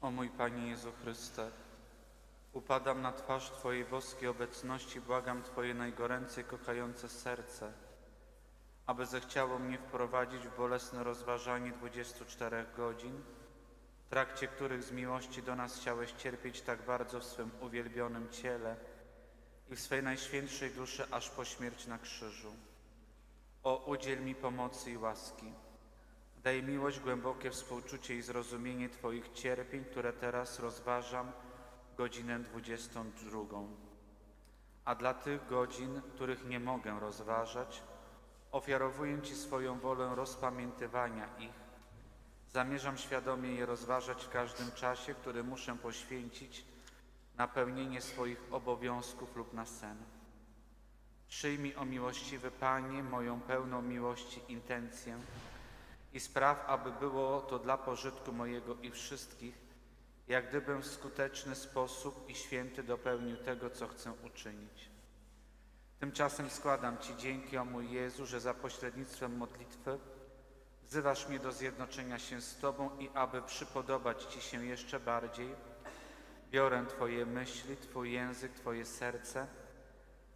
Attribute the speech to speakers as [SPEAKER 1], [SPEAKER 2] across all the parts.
[SPEAKER 1] O mój Panie Jezu Chryste, upadam na twarz Twojej boskiej obecności, błagam Twoje najgoręcej kochające serce, aby zechciało mnie wprowadzić w bolesne rozważanie 24 godzin, w trakcie których z miłości do nas chciałeś cierpieć tak bardzo w swym uwielbionym ciele i w swej najświętszej duszy aż po śmierć na krzyżu. O, udziel mi pomocy i łaski. Daj miłość, głębokie współczucie i zrozumienie Twoich cierpień, które teraz rozważam godzinę 22. A dla tych godzin, których nie mogę rozważać, ofiarowuję Ci swoją wolę rozpamiętywania ich. Zamierzam świadomie je rozważać w każdym czasie, który muszę poświęcić na pełnienie swoich obowiązków lub na sen. Przyjmij, o miłościwy Panie, moją pełną miłości intencję, i spraw, aby było to dla pożytku mojego i wszystkich, jak gdybym w skuteczny sposób i święty dopełnił tego, co chcę uczynić. Tymczasem składam Ci dzięki, o mój Jezu, że za pośrednictwem modlitwy wzywasz mnie do zjednoczenia się z Tobą i aby przypodobać Ci się jeszcze bardziej, biorę Twoje myśli, Twój język, Twoje serce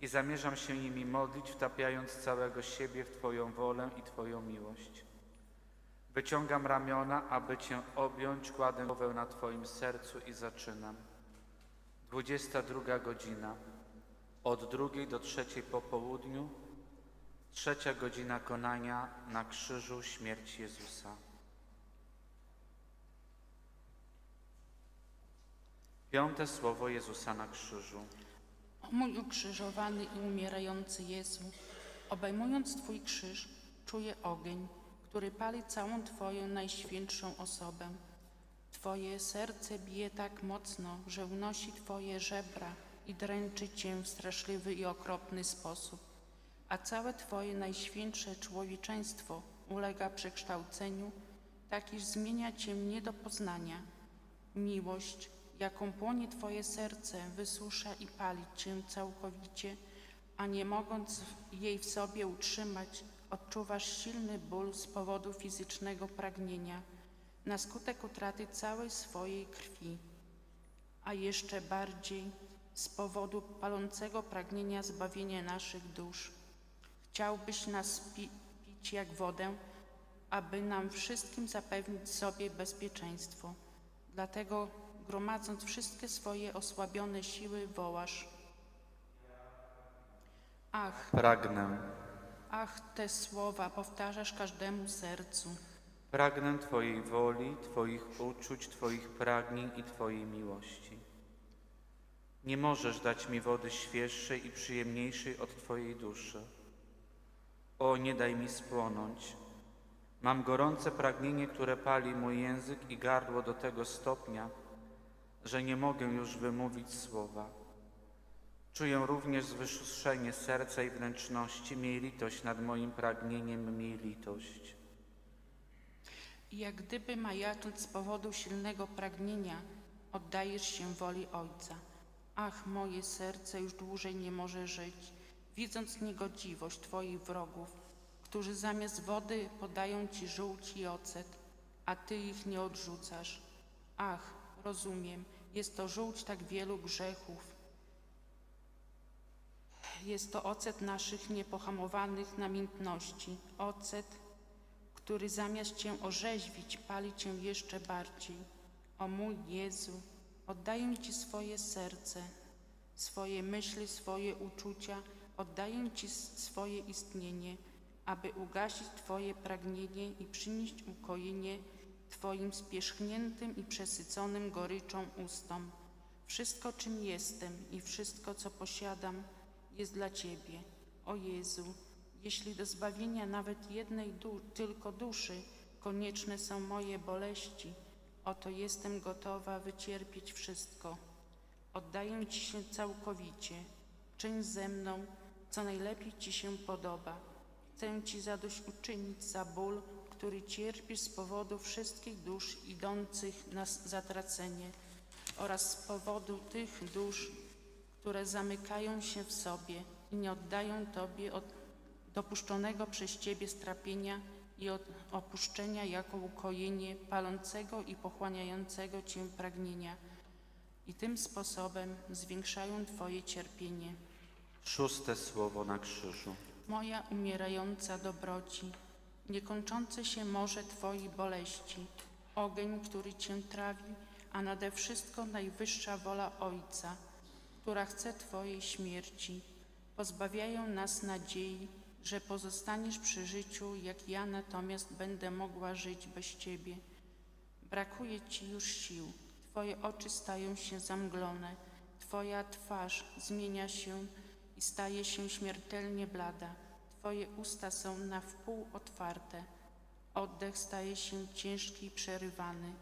[SPEAKER 1] i zamierzam się nimi modlić, wtapiając całego siebie w Twoją wolę i Twoją miłość. Wyciągam ramiona, aby Cię objąć, kładę głowę na Twoim sercu i zaczynam. 22 godzina. Od drugiej do trzeciej po południu. Trzecia godzina konania na krzyżu śmierć Jezusa. Piąte słowo Jezusa na krzyżu.
[SPEAKER 2] O mój ukrzyżowany i umierający Jezu, obejmując Twój krzyż, czuję ogień, który pali całą Twoją najświętszą osobę. Twoje serce bije tak mocno, że unosi Twoje żebra i dręczy Cię w straszliwy i okropny sposób, a całe Twoje najświętsze człowieczeństwo ulega przekształceniu, tak iż zmienia Cię nie do poznania. Miłość, jaką płonie Twoje serce, wysusza i pali Cię całkowicie, a nie mogąc jej w sobie utrzymać, odczuwasz silny ból z powodu fizycznego pragnienia, na skutek utraty całej swojej krwi, a jeszcze bardziej z powodu palącego pragnienia zbawienia naszych dusz. Chciałbyś nas pi- pić jak wodę, aby nam wszystkim zapewnić sobie bezpieczeństwo. Dlatego, gromadząc wszystkie swoje osłabione siły, wołasz: Ach,
[SPEAKER 1] Pragnę,
[SPEAKER 2] ach, te słowa powtarzasz każdemu sercu.
[SPEAKER 1] pragnę Twojej woli, Twoich uczuć, Twoich pragnień i Twojej miłości. Nie możesz dać mi wody świeższej i przyjemniejszej od Twojej duszy. O, nie daj mi spłonąć. Mam gorące pragnienie, które pali mój język i gardło do tego stopnia, że nie mogę już wymówić słowa. Czuję również zwyższenie serca i wnętrzności. Miej litość nad moim pragnieniem, miej litość.
[SPEAKER 2] Jak gdyby majacząc z powodu silnego pragnienia, oddajesz się woli Ojca. Ach, moje serce już dłużej nie może żyć, widząc niegodziwość Twoich wrogów, którzy zamiast wody podają Ci żółć i ocet, a Ty ich nie odrzucasz. Ach, rozumiem, jest to żółć tak wielu grzechów. Jest to ocet naszych niepohamowanych namiętności, ocet, który zamiast Cię orzeźwić, pali Cię jeszcze bardziej. O mój Jezu, oddaję Ci swoje serce, swoje myśli, swoje uczucia, oddaję Ci swoje istnienie, aby ugasić Twoje pragnienie i przynieść ukojenie Twoim spierzchniętym i przesyconym goryczą ustom. Wszystko, czym jestem i wszystko, co posiadam, jest dla Ciebie. O Jezu, jeśli do zbawienia nawet jednej du- tylko duszy konieczne są moje boleści, oto jestem gotowa wycierpieć wszystko. Oddaję Ci się całkowicie. Czyń ze mną, co najlepiej Ci się podoba. Chcę Ci zadośćuczynić za ból, który cierpisz z powodu wszystkich dusz idących na zatracenie oraz z powodu tych dusz, które zamykają się w sobie i nie oddają Tobie od dopuszczonego przez Ciebie strapienia i od opuszczenia jako ukojenie palącego i pochłaniającego Cię pragnienia i tym sposobem zwiększają Twoje cierpienie.
[SPEAKER 1] Szóste słowo na krzyżu.
[SPEAKER 2] Moja umierająca dobroci, niekończące się morze Twojej boleści, ogień, który Cię trawi, a nade wszystko najwyższa wola Ojca, która chce Twojej śmierci, pozbawiają nas nadziei, że pozostaniesz przy życiu, jak ja natomiast będę mogła żyć bez Ciebie. Brakuje Ci już sił, Twoje oczy stają się zamglone, Twoja twarz zmienia się i staje się śmiertelnie blada. Twoje usta są na wpół otwarte, oddech staje się ciężki i przerywany.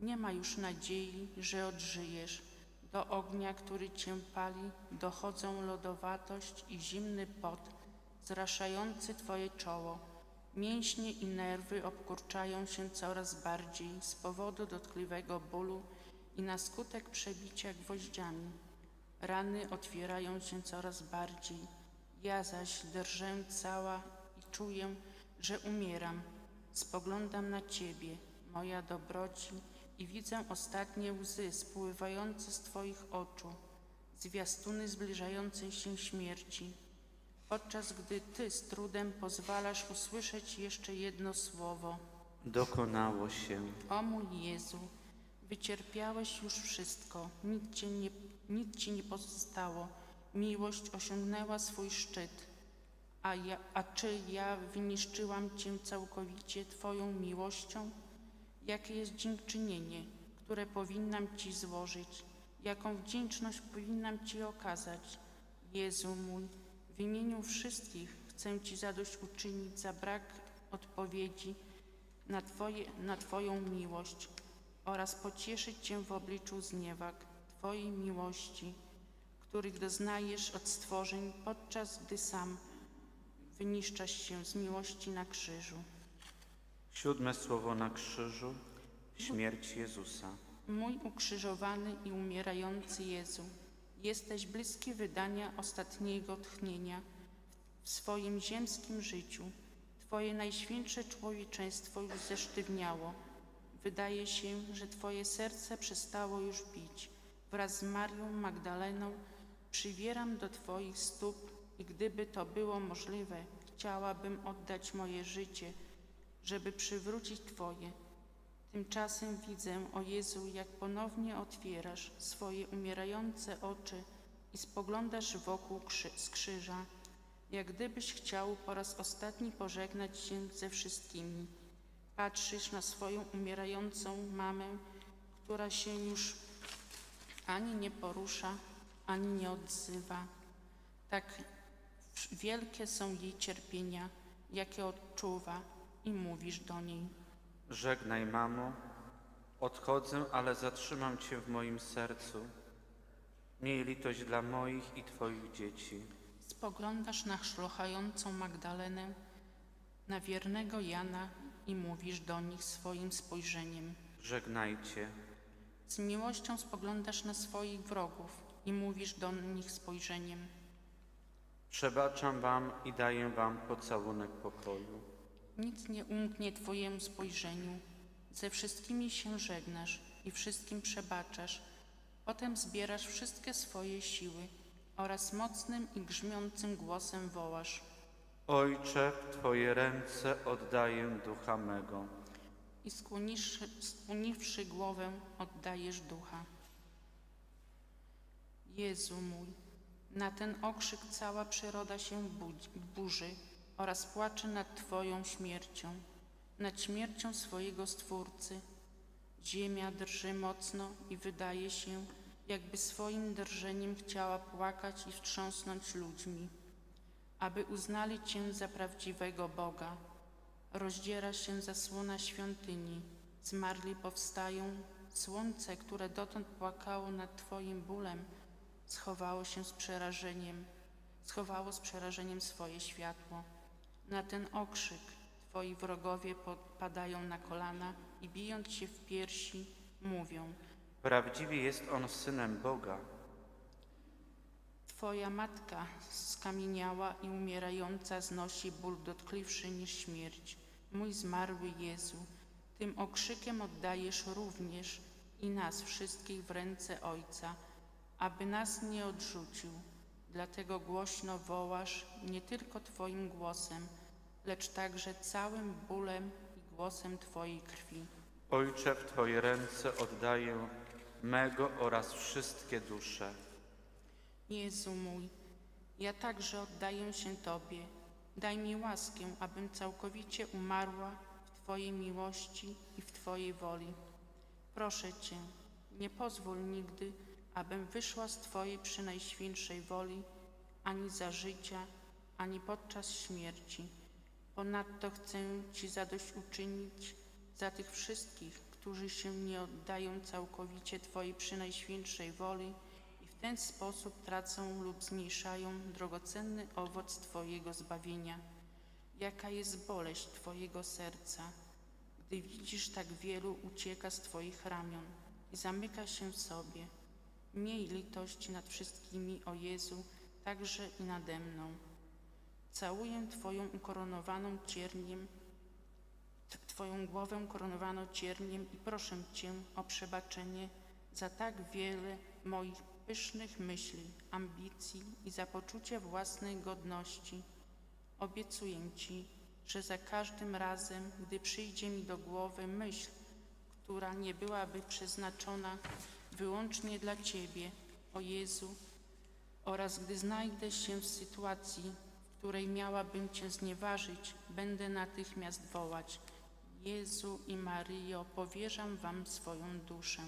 [SPEAKER 2] Nie ma już nadziei, że odżyjesz. Do ognia, który Cię pali, dochodzą lodowatość i zimny pot, zraszający Twoje czoło. Mięśnie i nerwy obkurczają się coraz bardziej z powodu dotkliwego bólu i na skutek przebicia gwoździami. Rany otwierają się coraz bardziej. Ja zaś drżę cała i czuję, że umieram. Spoglądam na Ciebie, moja dobroci, i widzę ostatnie łzy spływające z Twoich oczu, zwiastuny zbliżającej się śmierci, podczas gdy Ty z trudem pozwalasz usłyszeć jeszcze jedno słowo.
[SPEAKER 1] Dokonało się.
[SPEAKER 2] O mój Jezu, wycierpiałeś już wszystko, nic, cię nie, nic Ci nie pozostało. Miłość osiągnęła swój szczyt. A, ja, a czy ja wyniszczyłam Cię całkowicie Twoją miłością? Jakie jest dziękczynienie, które powinnam Ci złożyć? Jaką wdzięczność powinnam Ci okazać? Jezu mój, w imieniu wszystkich chcę Ci zadośćuczynić za brak odpowiedzi na, twoje, na Twoją miłość oraz pocieszyć Cię w obliczu zniewag Twojej miłości, których doznajesz od stworzeń, podczas gdy sam wyniszczasz się z miłości na krzyżu.
[SPEAKER 1] Siódme słowo na krzyżu. Śmierć Jezusa.
[SPEAKER 2] Mój ukrzyżowany i umierający Jezu, jesteś bliski wydania ostatniego tchnienia w swoim ziemskim życiu. Twoje najświętsze człowieczeństwo już zesztywniało. Wydaje się, że Twoje serce przestało już bić. Wraz z Marią Magdaleną przywieram do Twoich stóp i gdyby to było możliwe, chciałabym oddać moje życie, żeby przywrócić Twoje. Tymczasem widzę, o Jezu, jak ponownie otwierasz swoje umierające oczy i spoglądasz wokół krzy z krzyża, jak gdybyś chciał po raz ostatni pożegnać się ze wszystkimi. Patrzysz na swoją umierającą mamę, która się już ani nie porusza, ani nie odzywa. Tak wielkie są jej cierpienia, jakie odczuwa, i mówisz do niej.
[SPEAKER 1] Żegnaj, mamo. Odchodzę, ale zatrzymam Cię w moim sercu. Miej litość dla moich i Twoich dzieci.
[SPEAKER 2] Spoglądasz na szlochającą Magdalenę, na wiernego Jana i mówisz do nich swoim spojrzeniem.
[SPEAKER 1] Żegnajcie.
[SPEAKER 2] Z miłością spoglądasz na swoich wrogów i mówisz do nich spojrzeniem.
[SPEAKER 1] Przebaczam Wam i daję Wam pocałunek pokoju.
[SPEAKER 2] Nic nie umknie Twojemu spojrzeniu. Ze wszystkimi się żegnasz i wszystkim przebaczasz. Potem zbierasz wszystkie swoje siły oraz mocnym i grzmiącym głosem wołasz.
[SPEAKER 1] Ojcze, w Twoje ręce oddaję ducha mego.
[SPEAKER 2] i skłoniwszy, skłoniwszy głowę oddajesz ducha. Jezu mój, na ten okrzyk cała przyroda się budzi, burzy oraz płacze nad Twoją śmiercią, nad śmiercią swojego Stwórcy. Ziemia drży mocno i wydaje się, jakby swoim drżeniem chciała płakać i wstrząsnąć ludźmi, aby uznali Cię za prawdziwego Boga. Rozdziera się zasłona świątyni, zmarli powstają, słońce, które dotąd płakało nad Twoim bólem, schowało się z przerażeniem, schowało z przerażeniem swoje światło. Na ten okrzyk Twoi wrogowie padają na kolana i bijąc się w piersi, mówią:
[SPEAKER 1] Prawdziwie jest On synem Boga.
[SPEAKER 2] Twoja matka skamieniała i umierająca znosi ból dotkliwszy niż śmierć. mój zmarły Jezu, tym okrzykiem oddajesz również i nas wszystkich w ręce Ojca, aby nas nie odrzucił. Dlatego głośno wołasz nie tylko Twoim głosem, lecz także całym bólem i głosem Twojej krwi.
[SPEAKER 1] Ojcze, w Twoje ręce oddaję mego oraz wszystkie dusze.
[SPEAKER 2] Jezu mój, ja także oddaję się Tobie. Daj mi łaskę, abym całkowicie umarła w Twojej miłości i w Twojej woli. Proszę Cię, nie pozwól nigdy, abym wyszła z Twojej przynajświętszej woli, ani za życia, ani podczas śmierci. Ponadto chcę Ci zadośćuczynić za tych wszystkich, którzy się nie oddają całkowicie Twojej przynajświętszej woli i w ten sposób tracą lub zmniejszają drogocenny owoc Twojego zbawienia. Jaka jest boleść Twojego serca, gdy widzisz tak wielu ucieka z Twoich ramion i zamyka się w sobie. Miej litość nad wszystkimi, o Jezu, także i nade mną. Całuję Twoją ukoronowaną cierniem, Twoją głowę koronowaną cierniem i proszę Cię o przebaczenie za tak wiele moich pysznych myśli, ambicji i za poczucie własnej godności. Obiecuję Ci, że za każdym razem, gdy przyjdzie mi do głowy myśl, która nie byłaby przeznaczona wyłącznie dla Ciebie, o Jezu, oraz gdy znajdę się w sytuacji, której miałabym Cię znieważyć, będę natychmiast wołać: Jezu i Maryjo, powierzam Wam swoją duszę.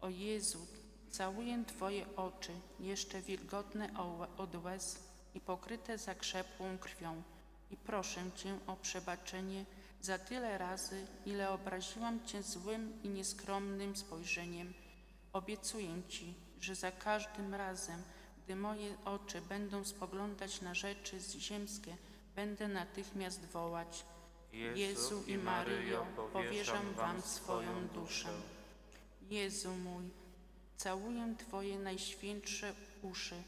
[SPEAKER 2] O Jezu, całuję Twoje oczy, jeszcze wilgotne od łez i pokryte zakrzepłą krwią, i proszę Cię o przebaczenie za tyle razy, ile obraziłam Cię złym i nieskromnym spojrzeniem. Obiecuję Ci, że za każdym razem, gdy moje oczy będą spoglądać na rzeczy ziemskie, będę natychmiast wołać: Jezu i Maryjo, powierzam Wam swoją duszę. Jezu mój, całuję Twoje najświętsze uszy,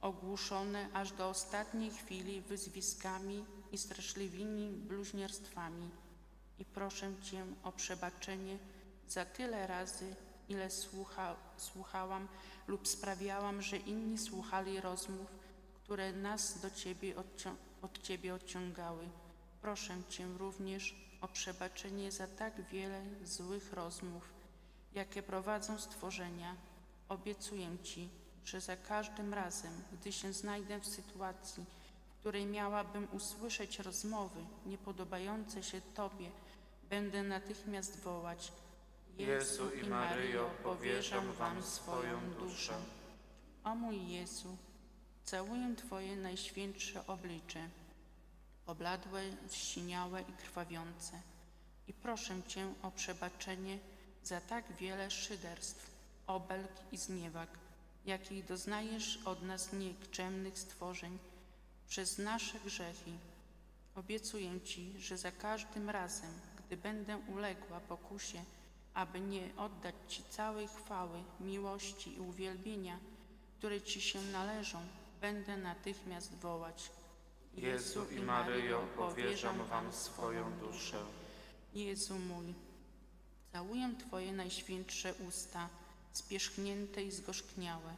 [SPEAKER 2] ogłuszone aż do ostatniej chwili wyzwiskami i straszliwymi bluźnierstwami i proszę Cię o przebaczenie za tyle razy, ile słucha, słuchałam lub sprawiałam, że inni słuchali rozmów, które nas do Ciebie od Ciebie odciągały. Proszę Cię również o przebaczenie za tak wiele złych rozmów, jakie prowadzą stworzenia. Obiecuję Ci, że za każdym razem, gdy się znajdę w sytuacji, w której miałabym usłyszeć rozmowy niepodobające się Tobie, będę natychmiast wołać:
[SPEAKER 1] Jezu i Maryjo, powierzam Wam swoją duszę.
[SPEAKER 2] O mój Jezu, całuję Twoje najświętsze oblicze, obladłe, zsiniałe i krwawiące, i proszę Cię o przebaczenie za tak wiele szyderstw, obelg i zniewag, jakich doznajesz od nas nikczemnych stworzeń przez nasze grzechy. Obiecuję Ci, że za każdym razem, gdy będę uległa pokusie, aby nie oddać Ci całej chwały, miłości i uwielbienia, które Ci się należą, będę natychmiast wołać.
[SPEAKER 1] Jezu i Maryjo, powierzam Wam swoją duszę.
[SPEAKER 2] Jezu mój, całuję Twoje najświętsze usta, spierzchnięte i zgorzkniałe.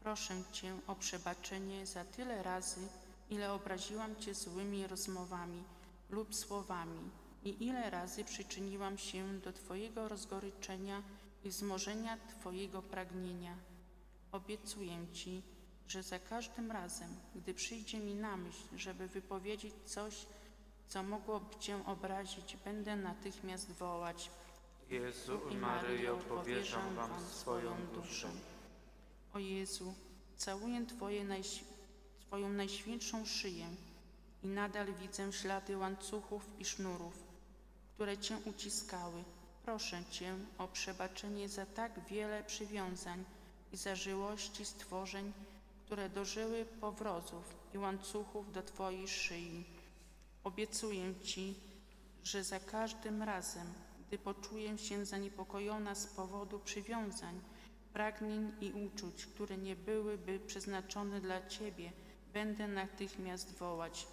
[SPEAKER 2] Proszę Cię o przebaczenie za tyle razy, ile obraziłam Cię złymi rozmowami lub słowami i ile razy przyczyniłam się do Twojego rozgoryczenia i wzmożenia Twojego pragnienia. Obiecuję Ci, że za każdym razem, gdy przyjdzie mi na myśl, żeby wypowiedzieć coś, co mogłoby Cię obrazić, będę natychmiast wołać.
[SPEAKER 1] Jezu i Maryjo, powierzam Wam swoją duszę.
[SPEAKER 2] O Jezu, całuję Twoje najś... Twoją najświętszą szyję i nadal widzę ślady łańcuchów i sznurów, które Cię uciskały. Proszę Cię o przebaczenie za tak wiele przywiązań i zażyłości stworzeń, które dożyły powrozów i łańcuchów do Twojej szyi. Obiecuję Ci, że za każdym razem, gdy poczuję się zaniepokojona z powodu przywiązań, pragnień i uczuć, które nie byłyby przeznaczone dla Ciebie, będę natychmiast wołać.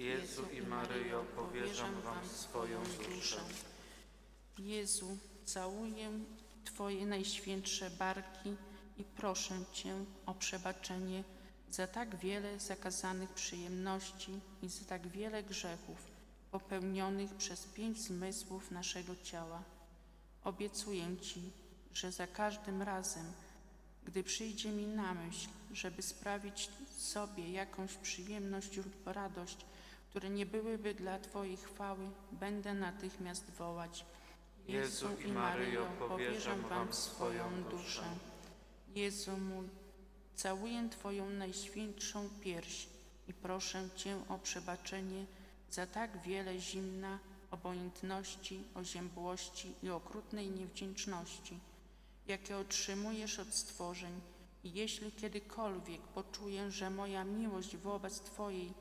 [SPEAKER 1] Jezu i Maryjo, powierzam Wam swoją duszę.
[SPEAKER 2] Jezu, całuję Twoje najświętsze barki i proszę Cię o przebaczenie za tak wiele zakazanych przyjemności i za tak wiele grzechów popełnionych przez pięć zmysłów naszego ciała. Obiecuję Ci, że za każdym razem, gdy przyjdzie mi na myśl, żeby sprawić sobie jakąś przyjemność lub radość, które nie byłyby dla Twojej chwały, będę natychmiast wołać.
[SPEAKER 1] Jezu i Maryjo, powierzam Wam swoją duszę.
[SPEAKER 2] Jezu mój, całuję Twoją najświętszą pierś i proszę Cię o przebaczenie za tak wiele zimna, obojętności, oziębłości i okrutnej niewdzięczności, jakie otrzymujesz od stworzeń. I jeśli kiedykolwiek poczuję, że moja miłość wobec Twojej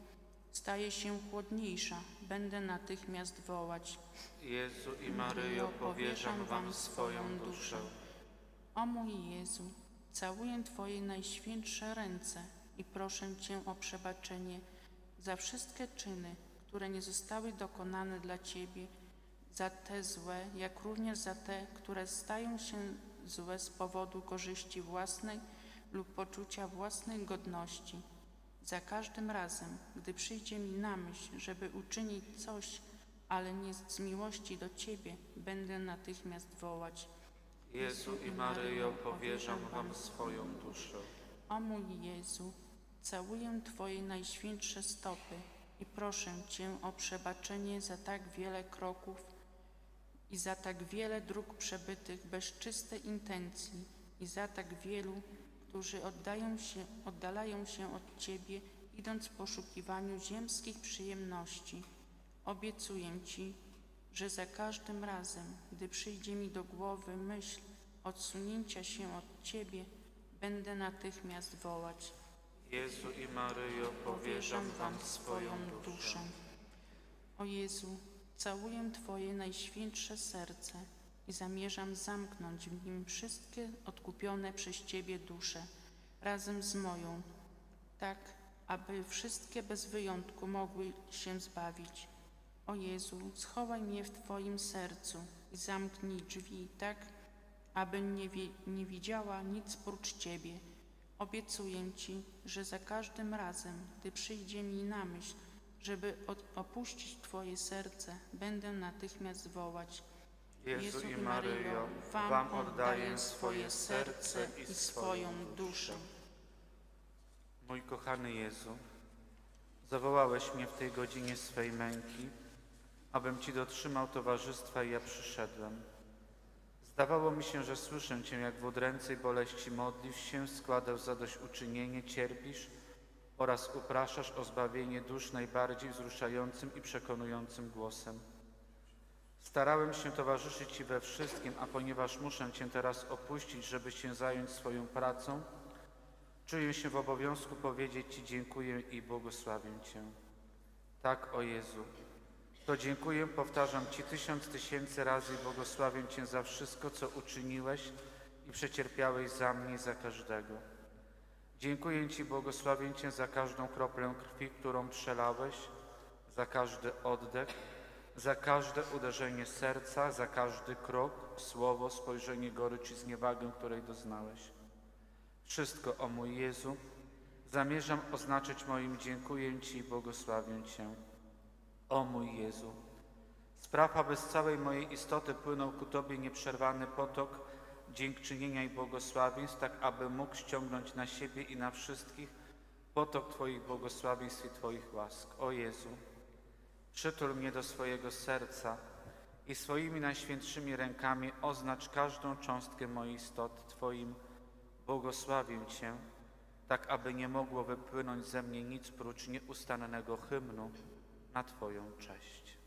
[SPEAKER 2] staje się chłodniejsza, będę natychmiast wołać.
[SPEAKER 1] Jezu i Maryjo, powierzam Wam swoją duszę.
[SPEAKER 2] O mój Jezu, całuję Twoje najświętsze ręce i proszę Cię o przebaczenie za wszystkie czyny, które nie zostały dokonane dla Ciebie, za te złe, jak również za te, które stają się złe z powodu korzyści własnej lub poczucia własnej godności. Za każdym razem, gdy przyjdzie mi na myśl, żeby uczynić coś, ale nie z miłości do Ciebie, będę natychmiast wołać.
[SPEAKER 1] Jezu i Maryjo, powierzam Wam swoją duszę.
[SPEAKER 2] O mój Jezu, całuję Twoje najświętsze stopy i proszę Cię o przebaczenie za tak wiele kroków i za tak wiele dróg przebytych bez czystej intencji i za tak wielu, którzy oddają się, oddalają się od Ciebie, idąc w poszukiwaniu ziemskich przyjemności. Obiecuję Ci, że za każdym razem, gdy przyjdzie mi do głowy myśl odsunięcia się od Ciebie, będę natychmiast wołać.
[SPEAKER 1] Jezu i Maryjo, powierzam Wam swoją duszę.
[SPEAKER 2] O Jezu, całuję Twoje najświętsze serce i zamierzam zamknąć w nim wszystkie odkupione przez Ciebie dusze, razem z moją, tak aby wszystkie bez wyjątku mogły się zbawić. O Jezu, schowaj mnie w Twoim sercu i zamknij drzwi tak, aby nie, nie widziała nic prócz Ciebie. Obiecuję Ci, że za każdym razem, gdy przyjdzie mi na myśl, żeby opuścić Twoje serce, będę natychmiast wołać.
[SPEAKER 1] Jezu i Maryjo, Wam oddaję swoje serce i swoją duszę. Mój kochany Jezu, zawołałeś mnie w tej godzinie swej męki, abym Ci dotrzymał towarzystwa i ja przyszedłem. Zdawało mi się, że słyszę Cię, jak w udręcej boleści modlisz się, składasz zadośćuczynienie, cierpisz oraz upraszasz o zbawienie dusz najbardziej wzruszającym i przekonującym głosem. Starałem się towarzyszyć Ci we wszystkim, a ponieważ muszę Cię teraz opuścić, żeby się zająć swoją pracą, czuję się w obowiązku powiedzieć Ci dziękuję i błogosławię Cię. Tak, o Jezu, to dziękuję, powtarzam Ci tysiąc tysięcy razy i błogosławię Cię za wszystko, co uczyniłeś i przecierpiałeś za mnie i za każdego. Dziękuję Ci, błogosławię Cię za każdą kroplę krwi, którą przelałeś, za każdy oddech, za każde uderzenie serca, za każdy krok, słowo, spojrzenie gorycz i zniewagę, której doznałeś. Wszystko, o mój Jezu, zamierzam oznaczyć moim dziękuję Ci i błogosławię Cię. O mój Jezu, spraw, aby z całej mojej istoty płynął ku Tobie nieprzerwany potok dziękczynienia i błogosławieństw, tak aby mógł ściągnąć na siebie i na wszystkich potok Twoich błogosławieństw i Twoich łask. O Jezu, przytul mnie do swojego serca i swoimi najświętszymi rękami oznacz każdą cząstkę mojej istoty Twoim błogosławię Cię, tak aby nie mogło wypłynąć ze mnie nic prócz nieustannego hymnu na Twoją cześć.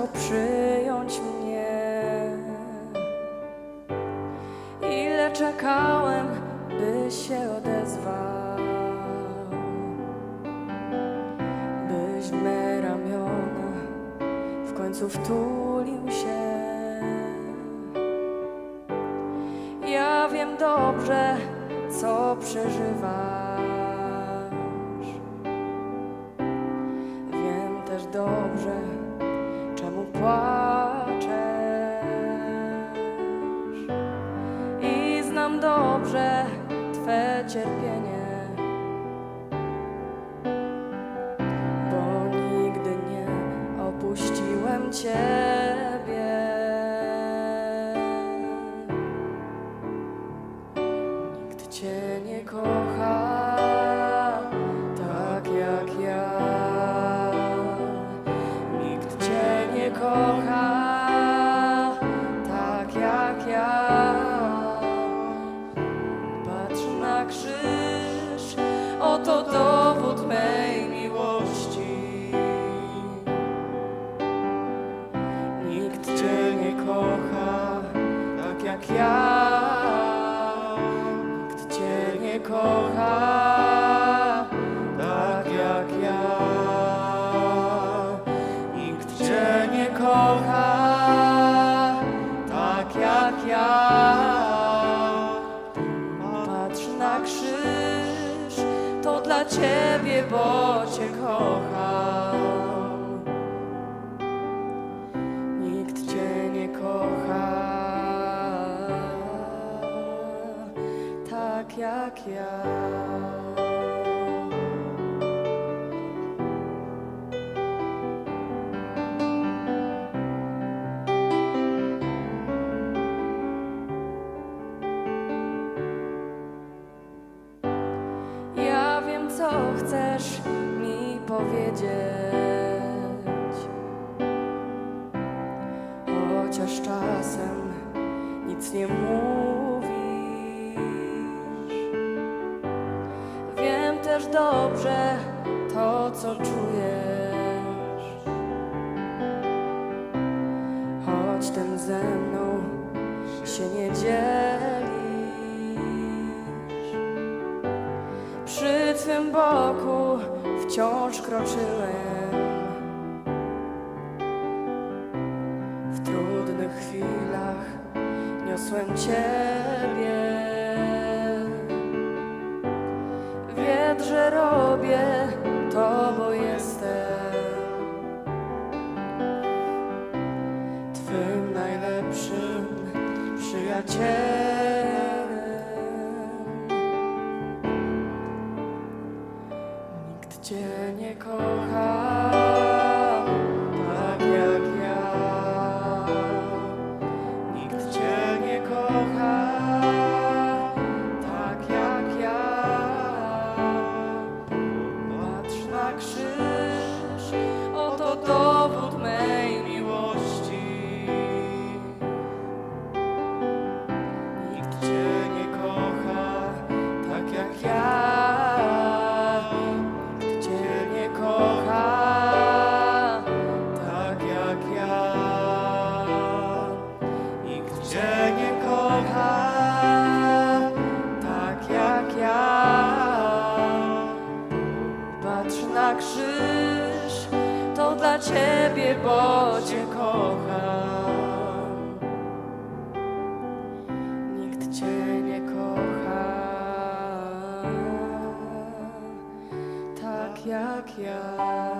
[SPEAKER 3] chciał przyjąć mnie. Ile czekałem, by się odezwał, byś me ramiona w końcu wtulił się. Ja wiem dobrze, co przeżywasz. Yeah. choć ten ze mną się nie dzielisz. Przy twym boku wciąż kroczyłem w trudnych chwilach niosłem Ciebie. Cię nie kocha tak jak ja.